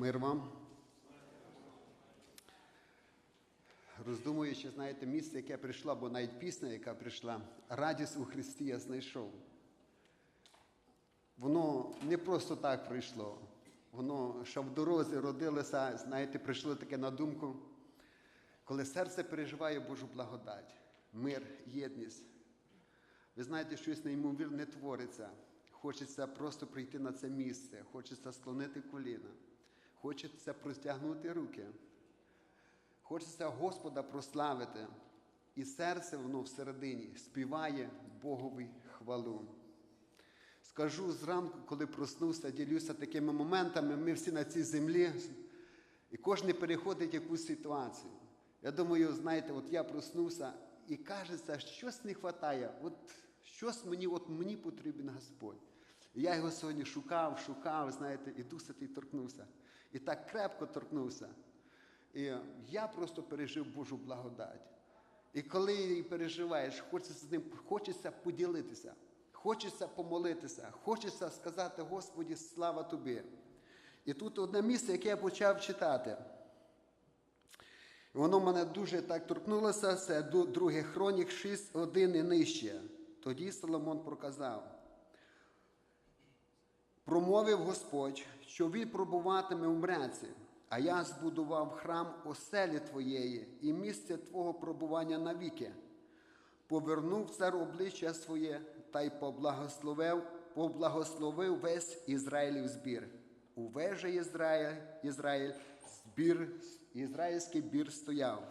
Мир вам. Роздумуючи, знаєте, місце, яке прийшло, бо навіть пісня, яка прийшла, радість у Христі я знайшов. Воно не просто так прийшло. Воно, що в дорозі родилося, знаєте, прийшло таке на думку, коли серце переживає Божу благодать, мир, єдність. Ви знаєте, щось неймовірне твориться. Хочеться просто прийти на це місце, хочеться склонити коліна, хочеться простягнути руки, хочеться Господа прославити. І серце воно всередині співає Богові хвалу. Скажу зранку, коли проснувся, ділюся такими моментами, ми всі на цій землі, і кожен переходить якусь ситуацію. Я думаю, знаєте, от я проснувся і кажеться, щось не вистачає, от щось мені, от мені потрібен Господь. І я його сьогодні шукав, шукав, знаєте, і Дух Святий торкнувся. І так крепко торкнувся. І я просто пережив Божу благодать. І коли її переживаєш, хочеться з ним хочеться поділитися, хочеться помолитися, хочеться сказати Господі, слава тобі. І тут одне місце, яке я почав читати. Воно мене дуже так торкнулося, це друге Хронік 6, 1 і нижче. Тоді Соломон проказав. Промовив Господь, що він пробуватиме в мреці, а я збудував храм оселі Твоєї і місце Твого пробування навіки. Повернув цар обличчя своє та й поблагословив, поблагословив весь Ізраїлів збір. Увесь же Ізраїль, Ізраїль збір, ізраїльський бір стояв.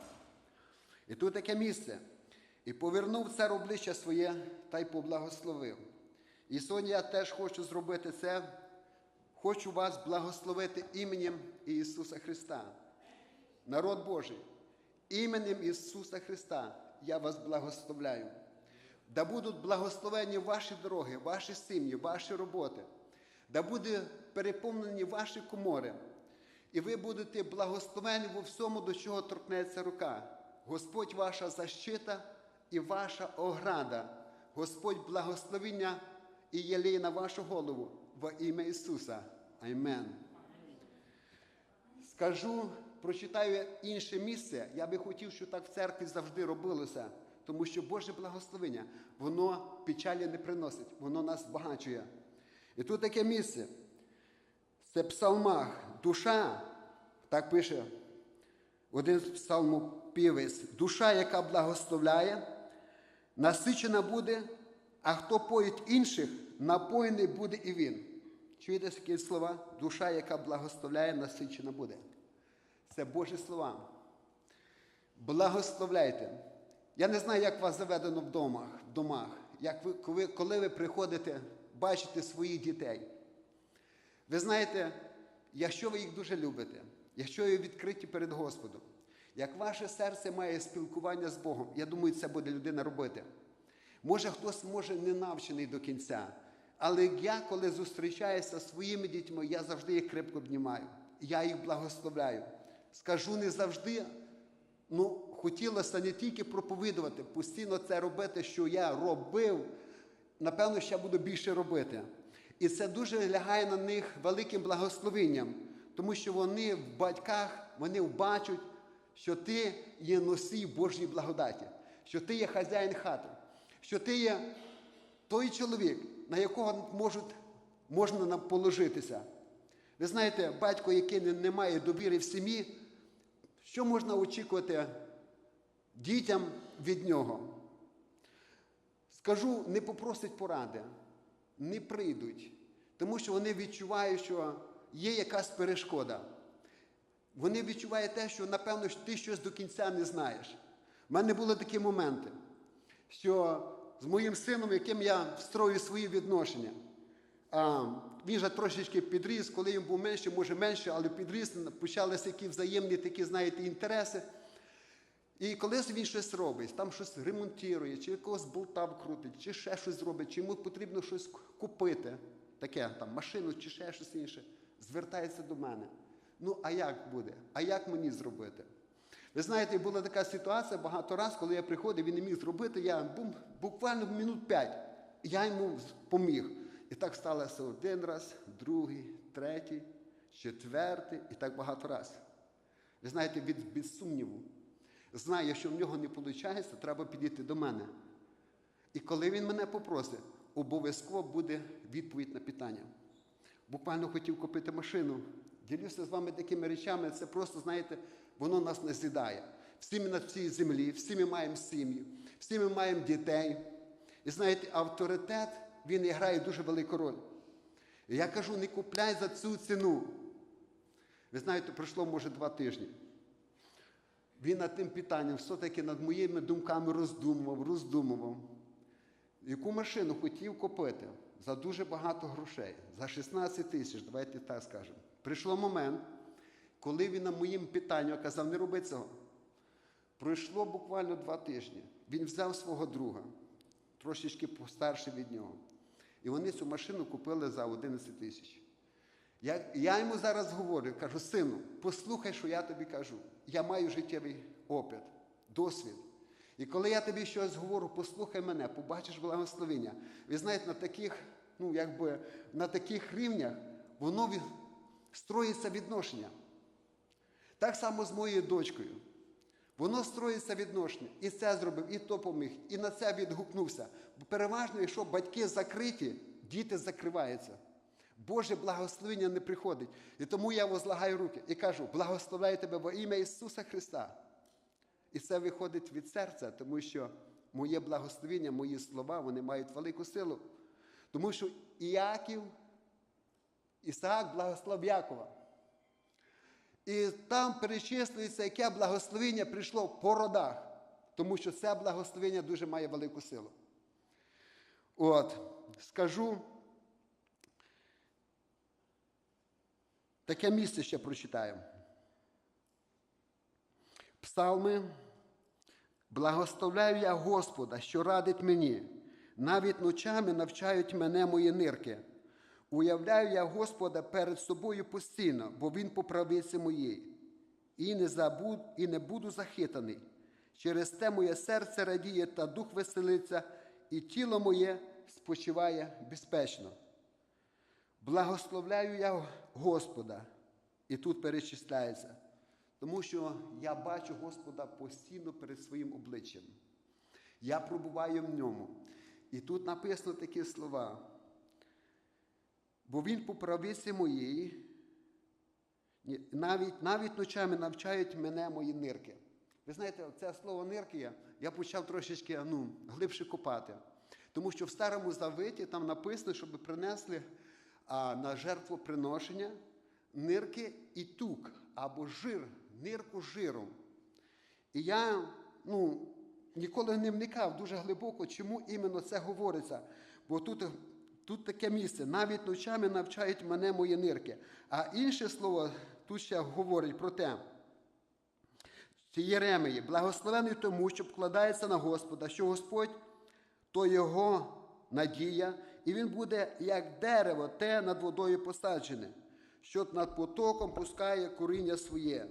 І тут таке місце. І повернув цар обличчя своє та й поблагословив. І сьогодні я теж хочу зробити це. Хочу вас благословити іменем Ісуса Христа. Народ Божий, іменем Ісуса Христа я вас благословляю. Да будуть благословені ваші дороги, ваші сім'ї, ваші роботи, да будуть переповнені ваші комори. І ви будете благословені во всьому, до чого торкнеться рука. Господь ваша защита і ваша ограда. Господь благословення і єлей на вашу голову во ім'я Ісуса. Амен. Скажу, прочитаю інше місце. Я би хотів, щоб так в церкві завжди робилося, тому що Боже благословення, воно печалі не приносить, воно нас збагачує. І тут таке місце. Це псалмах, душа, так пише один з псалмопівець, душа, яка благословляє, насичена буде, а хто поїть інших, напоєний буде і він. Чуєте такі слова? Душа, яка благословляє, насичена буде. Це Божі слова. Благословляйте. Я не знаю, як вас заведено в домах, в домах, як ви, коли, коли ви приходите, бачите своїх дітей. Ви знаєте, якщо ви їх дуже любите, якщо ви відкриті перед Господом, як ваше серце має спілкування з Богом, я думаю, це буде людина робити. Може, хтось може не навчений до кінця. Але я, коли зустрічаюся зі своїми дітьми, я завжди їх крепко обнімаю. Я їх благословляю. Скажу не завжди, ну, хотілося не тільки проповідувати, постійно це робити, що я робив, напевно, ще буду більше робити. І це дуже лягає на них великим благословенням, тому що вони в батьках, вони бачать, що ти є носій Божої благодаті, що ти є хазяїн хати, що ти є той чоловік, на якого можуть, можна нам положитися. Ви знаєте, батько, який не має довіри в сім'ї, що можна очікувати дітям від нього? Скажу, не попросять поради, не прийдуть, тому що вони відчувають, що є якась перешкода. Вони відчувають те, що, напевно, ти щось до кінця не знаєш. У мене були такі моменти, що з моїм сином, яким я встрою свої відношення. А, Він вже трошечки підріс, коли він був менше, може менше, але підріс, почалися які взаємні такі, знаєте, інтереси. І коли він щось робить, там щось ремонтує, чи якогось болта вкрутить, чи ще щось зробить, чи йому потрібно щось купити, таке, там, машину чи ще щось інше, звертається до мене. Ну, а як буде? А як мені зробити? Ви знаєте, була така ситуація багато разів, коли я приходив, він не міг зробити, я буквально минут п'ять, я йому поміг. І так сталося один раз, другий, третій, четвертий і так багато разів. Ви знаєте, від, від сумніву. Знає, що в нього не виходить, треба підійти до мене. І коли він мене попросить, обов'язково буде відповідь на питання. Буквально хотів купити машину. Ділюся з вами такими речами, це просто, знаєте, воно нас не з'їдає. Всі ми на цій землі, всі ми маємо сім'ї, всі ми маємо дітей. І знаєте, авторитет, він грає дуже велику роль. І я кажу, не купляй за цю ціну. Ви знаєте, пройшло, може, два тижні. Він над тим питанням все-таки над моїми думками роздумував, роздумував. Яку машину хотів купити за дуже багато грошей, за 16 тисяч, давайте так скажемо. Прийшло момент, коли він на моїм питанню казав, не роби цього. Пройшло буквально два тижні. Він взяв свого друга, трошечки постарше від нього. І вони цю машину купили за 11 тисяч. Я, я йому зараз говорю, кажу, сину, послухай, що я тобі кажу. Я маю життєвий опит, досвід. І коли я тобі щось говорю, послухай мене, побачиш благословення. Ви знаєте, на таких, ну, якби, на таких рівнях воно від... строїться відношення. Так само з моєю дочкою. Воно строїться відношення. І це зробив, і то поміг, і на це відгукнувся. Бо переважно, якщо батьки закриті, діти закриваються. Боже благословення не приходить. І тому я возлагаю руки і кажу: благословляю тебе во ім'я Ісуса Христа. І це виходить від серця, тому що моє благословення, мої слова, вони мають велику силу. Тому що Іаків, Ісаак благословив Якова. І там перечислюється, яке благословення прийшло по родах, тому що це благословення дуже має велику силу. От, скажу, таке місце ще прочитаю. Псалми. Благословляю я Господа, що радить мені. Навіть ночами навчають мене мої нирки. Уявляю я Господа перед собою постійно, бо Він по правиці моїй. І не, забуд, і не буду захитаний. Через те моє серце радіє та дух веселиться, і тіло моє спочиває безпечно. Благословляю я Господа, і тут перечисляється. Тому що я бачу Господа постійно перед своїм обличчям. Я пробуваю в ньому. І тут написано такі слова. Бо він по правиці моїй, навіть навіть ночами навчають мене мої нирки. Ви знаєте, це слово нирки я почав трошечки ну, глибше копати. Тому що в Старому Завиті там написано, щоб принесли а, на жертвоприношення нирки і тук або жир нирку жиром. І я ну, ніколи не вникав дуже глибоко, чому іменно це говориться. Бо тут тут таке місце. Навіть ночами навчають мене мої нирки. А інше слово тут ще говорить про те. Ці Єремії, благословений тому, що вкладається на Господа, що Господь то його надія, і він буде як дерево, те над водою посаджене, що над потоком пускає коріння своє.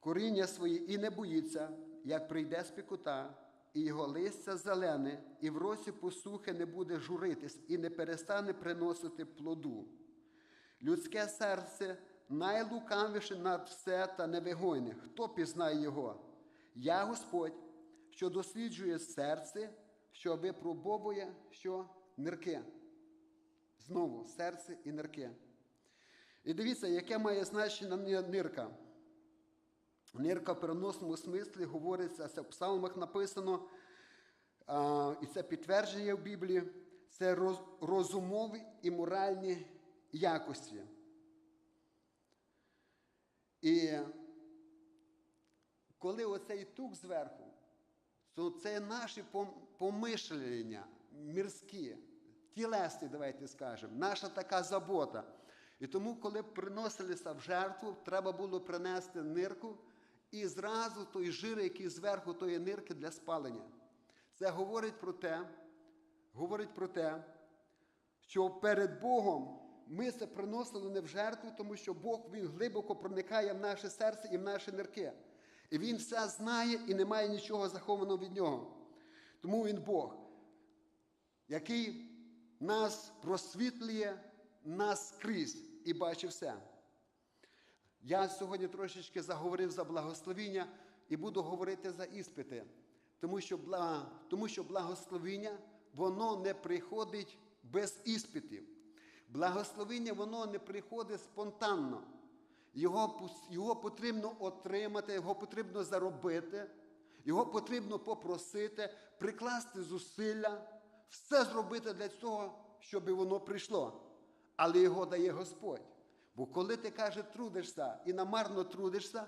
коріння свої і не боїться, як прийде спекота, і його листя зелене, і в росі посухи не буде журитись, і не перестане приносити плоду. Людське серце найлукавіше над все та невигойне. Хто пізнає його? Я Господь, що досліджує серце, що випробовує що нирки. Знову серце і нирки. І дивіться, яке має значення нирка. Нирка в переносному смислі говориться, це в псалмах написано, і це підтвердження в Біблії, це розумові і моральні якості. І коли оцей тук зверху, то це наші помишлення мірські, тілесні, давайте скажемо, наша така забота. І тому, коли приносилися в жертву, треба було принести нирку і зразу той жир, який зверху тої нирки для спалення. Це говорить про те, говорить про те, що перед Богом ми це приносили не в жертву, тому що Бог Він глибоко проникає в наше серце і в наші нирки. І Він все знає і немає нічого захованого від нього. Тому Він Бог, який нас просвітлює наскрізь і бачить все. Я сьогодні трошечки заговорив за благословіння і буду говорити за іспити, тому що, тому що благословіння воно не приходить без іспитів. Благословіння воно не приходить спонтанно. Його, його потрібно отримати, його потрібно заробити, його потрібно попросити, прикласти зусилля, все зробити для цього, щоб воно прийшло. Але його дає Господь. Бо коли ти каже, трудишся і намарно трудишся,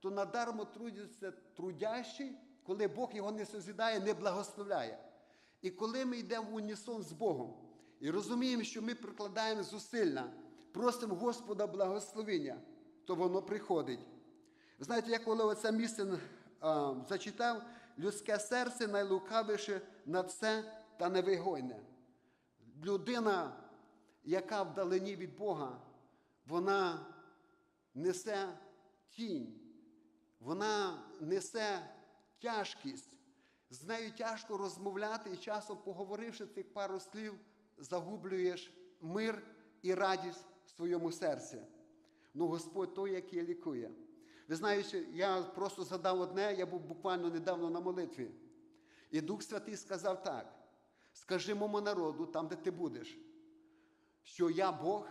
то надармо трудиться трудящий, коли Бог його не созідає, не благословляє. І коли ми йдемо в унісон з Богом і розуміємо, що ми прикладаємо зусилля, просимо Господа благословення, то воно приходить. Знаєте, я коли оце місце а, зачитав, людське серце найлукавіше на все та невигойне. Людина, яка вдалині від Бога, вона несе тінь, вона несе тяжкість. З нею тяжко розмовляти, і часом, поговоривши цих пару слів, загублюєш мир і радість в своєму серці. Ну, Господь той, який лікує. Ви знаєте, я просто задав одне, я був буквально недавно на молитві. І Дух Святий сказав так: скажи моєму народу, там, де ти будеш, що я Бог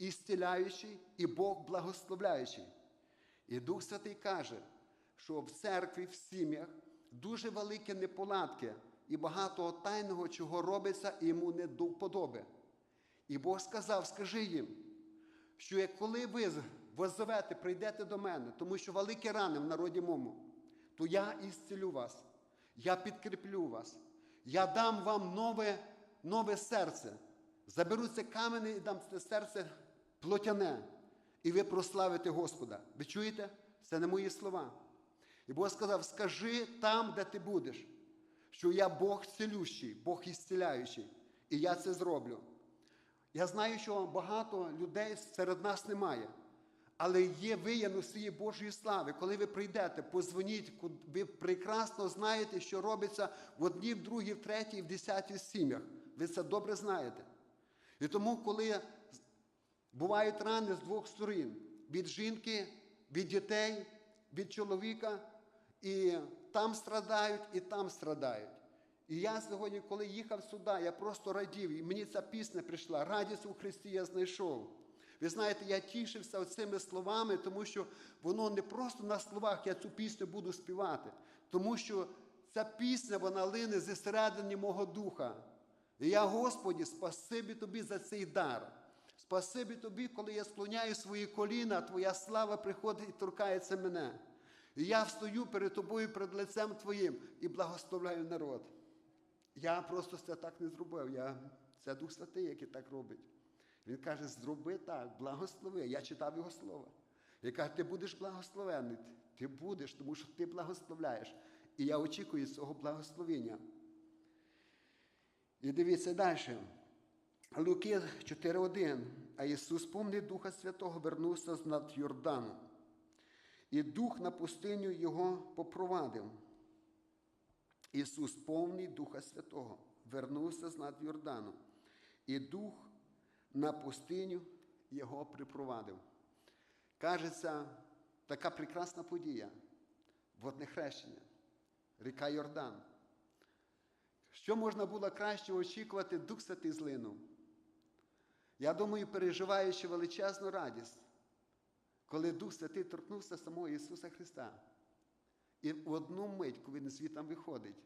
ісціляючий і Бог благословляючий. І Дух Святий каже, що в церкві, в сім'ях дуже великі неполадки і багато тайного, чого робиться, і йому не до вподоби. І Бог сказав: скажи їм, що як коли ви воззовете, прийдете до мене, тому що великі рани в народі моєму, то я ісцілю вас, я підкріплю вас, я дам вам нове, нове серце. Заберу це камене і дам це серце плотяне, і ви прославите Господа. Ви чуєте? Це не мої слова. І Бог сказав: скажи там, де ти будеш, що я Бог цілющий, Бог ісціляючий, і я це зроблю. Я знаю, що багато людей серед нас немає, але є ви, носії Божої слави. Коли ви прийдете, позвоніть, ви прекрасно знаєте, що робиться в одній, в другій, в третій, в десятій сім'ях. Ви це добре знаєте. І тому, коли бувають рани з двох сторін: від жінки, від дітей, від чоловіка, і там страдають, і там страдають. І я сьогодні, коли їхав сюди, я просто радів, і мені ця пісня прийшла. Радість у Христі я знайшов. Ви знаєте, я тішився цими словами, тому що воно не просто на словах я цю пісню буду співати, тому що ця пісня вона лине зі середини мого духа. І я, Господі, спасибі тобі за цей дар. Спасибі тобі, коли я склоняю свої коліна, твоя слава приходить і торкається мене. І я встаю перед тобою, перед лицем Твоїм і благословляю народ. Я просто це так не зробив. Я, Це Дух Святий, який так робить. Він каже, зроби так, благослови. Я читав його слово. Він каже, ти будеш благословений. Ти будеш, тому що ти благословляєш. І я очікую цього благословення. І дивіться далі. Луки 4.1. А Ісус, повний Духа Святого, вернувся з над Йорданом. І дух на пустиню його попровадив. Ісус, повний Духа Святого, вернувся з над Йорданом. І дух на пустиню його припровадив. Кажеться, така прекрасна подія, водне хрещення, ріка Йордан. Що можна було краще очікувати, Дух Святий злинув. Я думаю, переживаючи величезну радість, коли Дух Святий торкнувся самого Ісуса Христа. І в одну мить, коли він звітом виходить,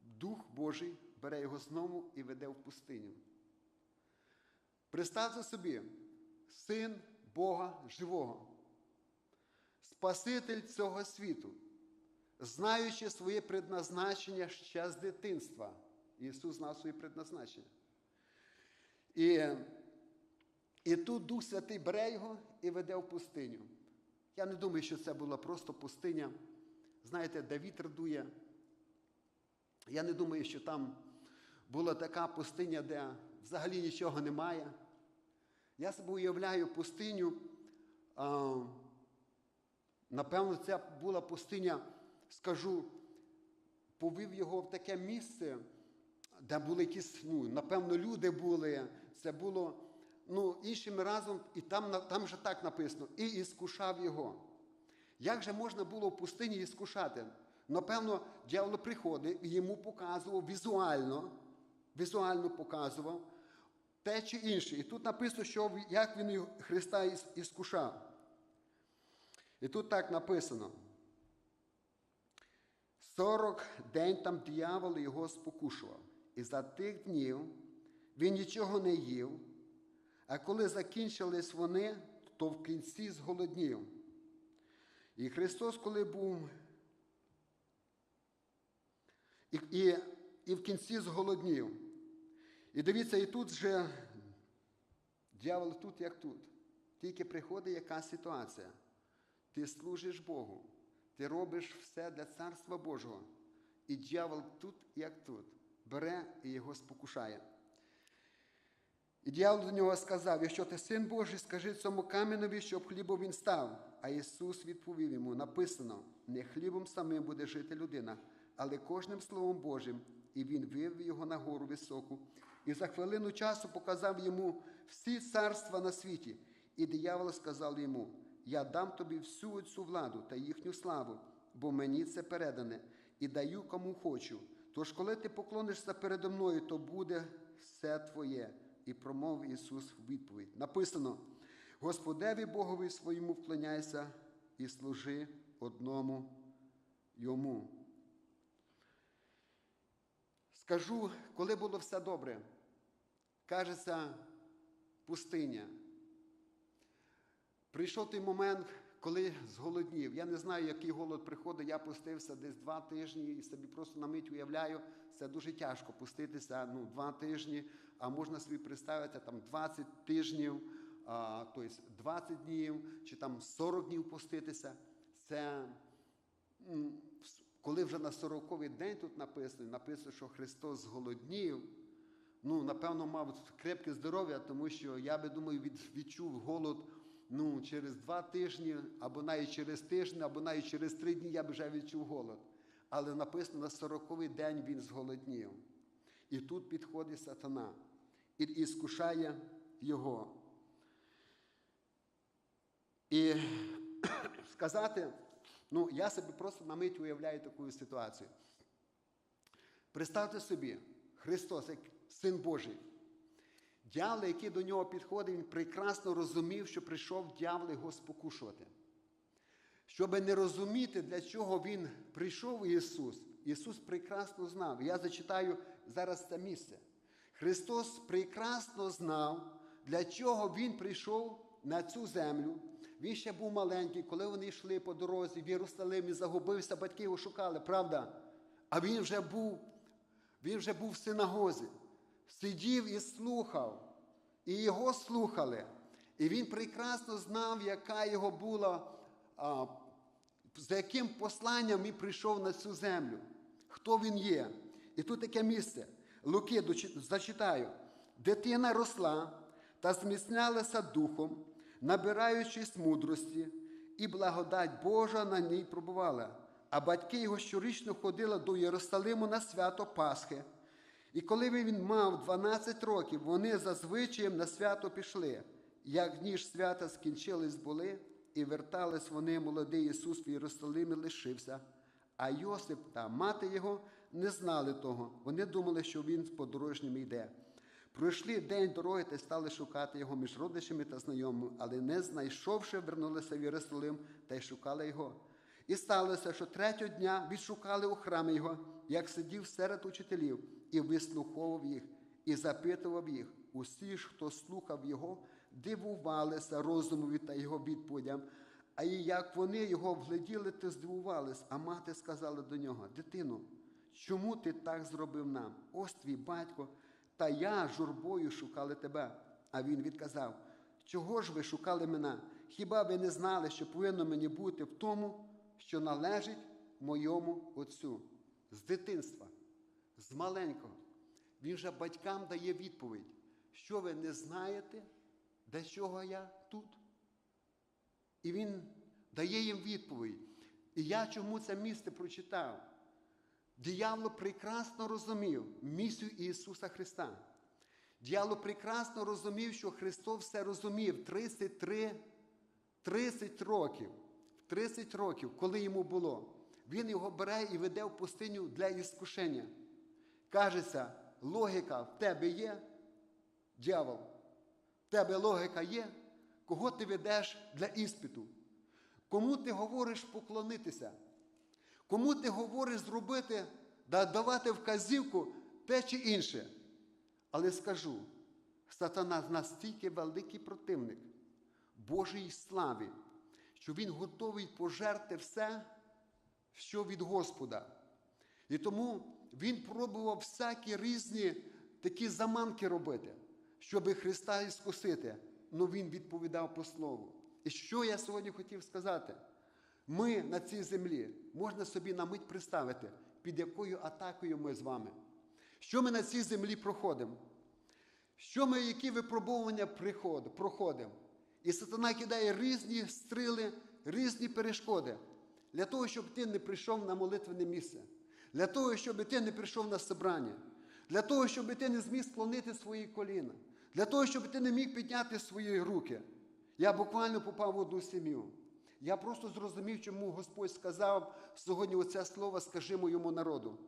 Дух Божий бере його знову і веде в пустиню. Представте собі, син Бога живого, Спаситель цього світу, знаючи своє предназначення ще з дитинства. Ісус знав своє предназначення. І, і тут Дух Святий бере його і веде в пустиню. Я не думаю, що це була просто пустиня, знаєте, де вітер дує. Я не думаю, що там була така пустиня, де взагалі нічого немає. Я собі уявляю пустиню. А, напевно, це була пустиня, скажу, повів його в таке місце, де були якісь, ну, напевно, люди були. Це було ну, іншим разом, і там, там же так написано, і іскушав його. Як же можна було в пустині іскушати? Напевно, дьявол приходив і йому показував візуально, візуально показував те чи інше. І тут написано, що як він Христа іскушав. І тут так написано. 40 день там диявол його спокушував. І за тих днів він нічого не їв, а коли закінчились вони, то в кінці зголоднів. І Христос, коли був, і, і, і в кінці зголоднів. І дивіться, і тут же дьявол тут, як тут. Тільки приходить яка ситуація. Ти служиш Богу, ти робиш все для Царства Божого. І дьявол тут, як тут, бере і його спокушає. І дьявол до нього сказав: якщо ти син Божий, скажи цьому каменові, щоб хлібом він став. А Ісус відповів йому: написано: не хлібом самим буде жити людина, але кожним Словом Божим. І він вивів його на гору високу, і за хвилину часу показав йому всі царства на світі. І диявол сказав йому: Я дам тобі всю цю владу та їхню славу, бо мені це передане, і даю кому хочу. Тож, коли ти поклонишся передо мною, то буде все твоє. І промовив Ісус в відповідь. Написано: Господеві Богові своєму вклоняйся і служи одному йому. Скажу, коли було все добре, кажеться пустиня. Прийшов той момент, коли зголоднів. Я не знаю, який голод приходить. Я пустився десь два тижні і собі просто на мить уявляю, це дуже тяжко пуститися ну, два тижні, а можна собі представити там 20 тижнів, а, тобто 20 днів чи там 40 днів пуститися. Це коли вже на 40-й день тут написано, написано, що Христос зголоднів. Ну, напевно, мав крепке здоров'я, тому що я би думаю, від, відчув голод ну, через два тижні, або навіть через тиждень, або навіть через три дні я б вже відчув голод. Але написано, на 40-й день він зголоднів. І тут підходить сатана і, і скушає його. І сказати, ну, я собі просто на мить уявляю таку ситуацію. Представте собі, Христос, як Син Божий. Дьявол, який до нього підходив, він прекрасно розумів, що прийшов дьявол його спокушувати. Щоб не розуміти, для чого він прийшов Ісус, Ісус прекрасно знав. Я зачитаю зараз це місце. Христос прекрасно знав, для чого Він прийшов на цю землю. Він ще був маленький, коли вони йшли по дорозі в Єрусалимі, загубився, батьки його шукали, правда? А він вже був, він вже був в синагозі, сидів і слухав, і його слухали. І він прекрасно знав, яка його була, а, за яким посланням він прийшов на цю землю, хто він є. І тут таке місце. Луки зачитаю. Дитина росла та зміцнялася духом, набираючись мудрості, і благодать Божа на ній пробувала. А батьки його щорічно ходили до Єрусалиму на свято Пасхи. І коли він мав 12 років, вони за звичаєм на свято пішли. Як дні ж свята скінчились були, і вертались вони, молодий Ісус в Єрусалимі лишився. А Йосип та мати його не знали того. Вони думали, що він з подорожнім йде. Пройшли день дороги та стали шукати його між родичами та знайомими, але не знайшовши, вернулися в Єрусалим та й шукали його. І сталося, що третього дня відшукали у храмі його, як сидів серед учителів, і вислуховував їх, і запитував їх. Усі ж, хто слухав його, дивувалися розумові та його відповідям. А і як вони його вгляділи, то здивувались, а мати сказала до нього: Дитину, чому ти так зробив нам? Ось твій батько, та я журбою шукали тебе. А він відказав: Чого ж ви шукали мене? Хіба ви не знали, що повинно мені бути в тому, що належить моєму отцю? З дитинства, з маленького. Він же батькам дає відповідь, що ви не знаєте, для чого я тут? І він дає їм відповідь. І я чому це місце прочитав? Диявол прекрасно розумів місію Ісуса Христа. Діяло прекрасно розумів, що Христос все розумів 33, 30 років. 30 років, коли йому було. Він його бере і веде в пустиню для іскушення. Кажеться, логіка в тебе є, дьявол, в тебе логіка є, кого ти ведеш для іспиту? Кому ти говориш поклонитися? Кому ти говориш зробити, да давати вказівку те чи інше? Але скажу, сатана настільки великий противник Божої слави, що він готовий пожерти все, що від Господа. І тому він пробував всякі різні такі заманки робити, щоб Христа іскусити. Ну він відповідав по слову. І що я сьогодні хотів сказати? Ми на цій землі можна собі на мить представити, під якою атакою ми з вами. Що ми на цій землі проходимо? Що ми, які випробування проходимо? І сатана кидає різні стріли, різні перешкоди для того, щоб ти не прийшов на молитвене місце, для того, щоб ти не прийшов на собрання, для того, щоб ти не зміг склонити свої коліна, для того, щоб ти не міг підняти свої руки. Я буквально попав в одну сім'ю. Я просто зрозумів, чому Господь сказав сьогодні оце слово скажи моєму народу,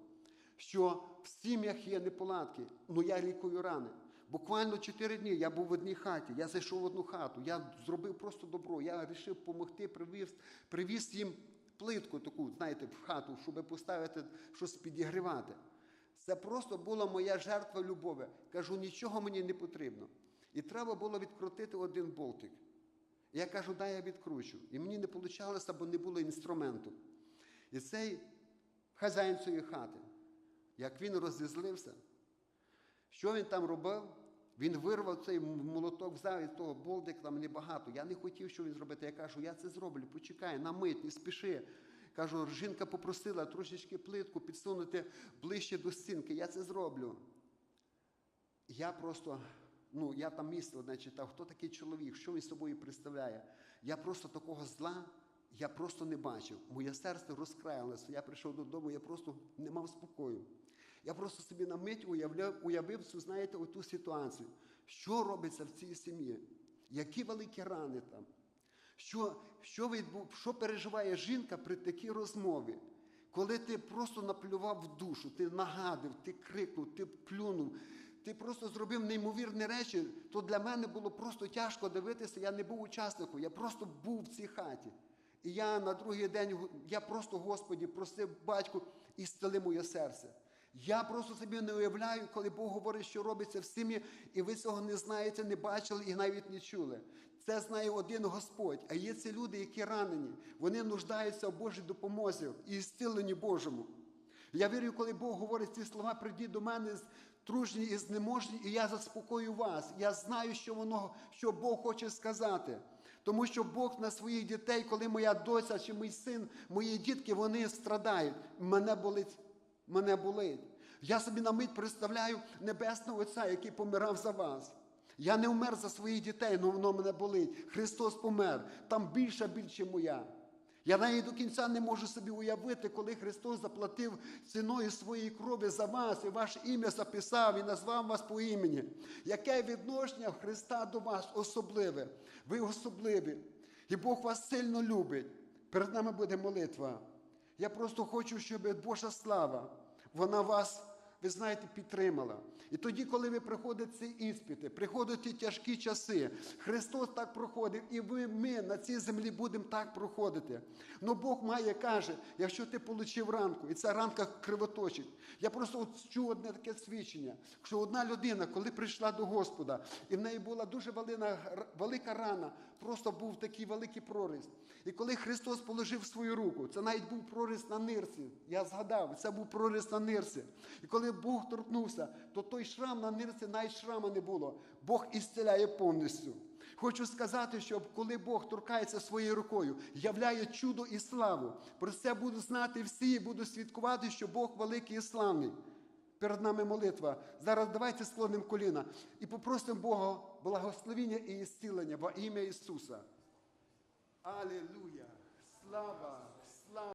що в сім'ях є неполадки, ну я лікую рани. Буквально чотири дні я був в одній хаті, я зайшов в одну хату, я зробив просто добро, я вирішив допомогти, привіз, привіз їм плитку таку, знаєте, в хату, щоб поставити щось підігрівати. Це просто була моя жертва любові. Кажу, нічого мені не потрібно. І треба було відкрутити один болтик. Я кажу, дай я відкручу. І мені не вийшло, бо не було інструменту. І цей хазяїн цієї хати, як він розізлився, що він там робив? Він вирвав цей молоток, взяв із того болтик, там небагато. Я не хотів, що він зробити. Я кажу, я це зроблю, почекай, на мить, не спіши. Кажу, жінка попросила трошечки плитку підсунути ближче до стінки. Я це зроблю. Я просто, ну, я там місце одне читав, хто такий чоловік, що він собою представляє. Я просто такого зла, я просто не бачив. Моє серце розкраялося. Я прийшов додому, я просто не мав спокою. Я просто собі на мить уявляв, уявив цю, знаєте, оту ситуацію. Що робиться в цій сім'ї? Які великі рани там? Що, що, відбу, що переживає жінка при такій розмові? Коли ти просто наплював в душу, ти нагадив, ти крикнув, ти плюнув, ти просто зробив неймовірні речі, то для мене було просто тяжко дивитися. Я не був учасником, я просто був в цій хаті. І я на другий день я просто, Господі, просив батьку, ісцели моє серце. Я просто собі не уявляю, коли Бог говорить, що робиться в сім'ї, і ви цього не знаєте, не бачили і навіть не чули. Це знає один Господь. А є ці люди, які ранені. Вони нуждаються в Божій допомозі і зціленні Божому. Я вірю, коли Бог говорить ці слова, прийдіть до мене тружні і знеможні, і я заспокою вас. Я знаю, що воно, що Бог хоче сказати. Тому що Бог на своїх дітей, коли моя доця чи мій син, мої дітки, вони страдають. Мене болить, мене болить. Я собі на мить представляю Небесного Отця, який помирав за вас. Я не вмер за своїх дітей, але воно мене болить. Христос помер. Там більша біль, ніж моя. Я навіть до кінця не можу собі уявити, коли Христос заплатив ціною своєї крові за вас і ваше ім'я записав і назвав вас по імені. Яке відношення Христа до вас особливе? Ви особливі. І Бог вас сильно любить. Перед нами буде молитва. Я просто хочу, щоб Божа слава, вона вас, ви знаєте, підтримала. І тоді, коли ви приходите ці іспити, приходять ті тяжкі часи, Христос так проходив, і ви, ми на цій землі будемо так проходити. Ну Бог має, каже, якщо ти отримав ранку, і ця ранка кривоточить. Я просто от чув одне таке свідчення, що одна людина, коли прийшла до Господа, і в неї була дуже велика рана, просто був такий великий проріз. І коли Христос положив свою руку, це навіть був проріз на нирці. Я згадав, це був проріз на нирці. І коли Бог торкнувся, то той шрам на нирці навіть шрама не було. Бог ісцеляє повністю. Хочу сказати, що коли Бог торкається своєю рукою, являє чудо і славу. Про це будуть знати всі і будуть свідкувати, що Бог великий і славний. Перед нами молитва. Зараз давайте склонимо коліна і попросимо Бога благословення і зцілення во ім'я Ісуса. Алілуя! Слава!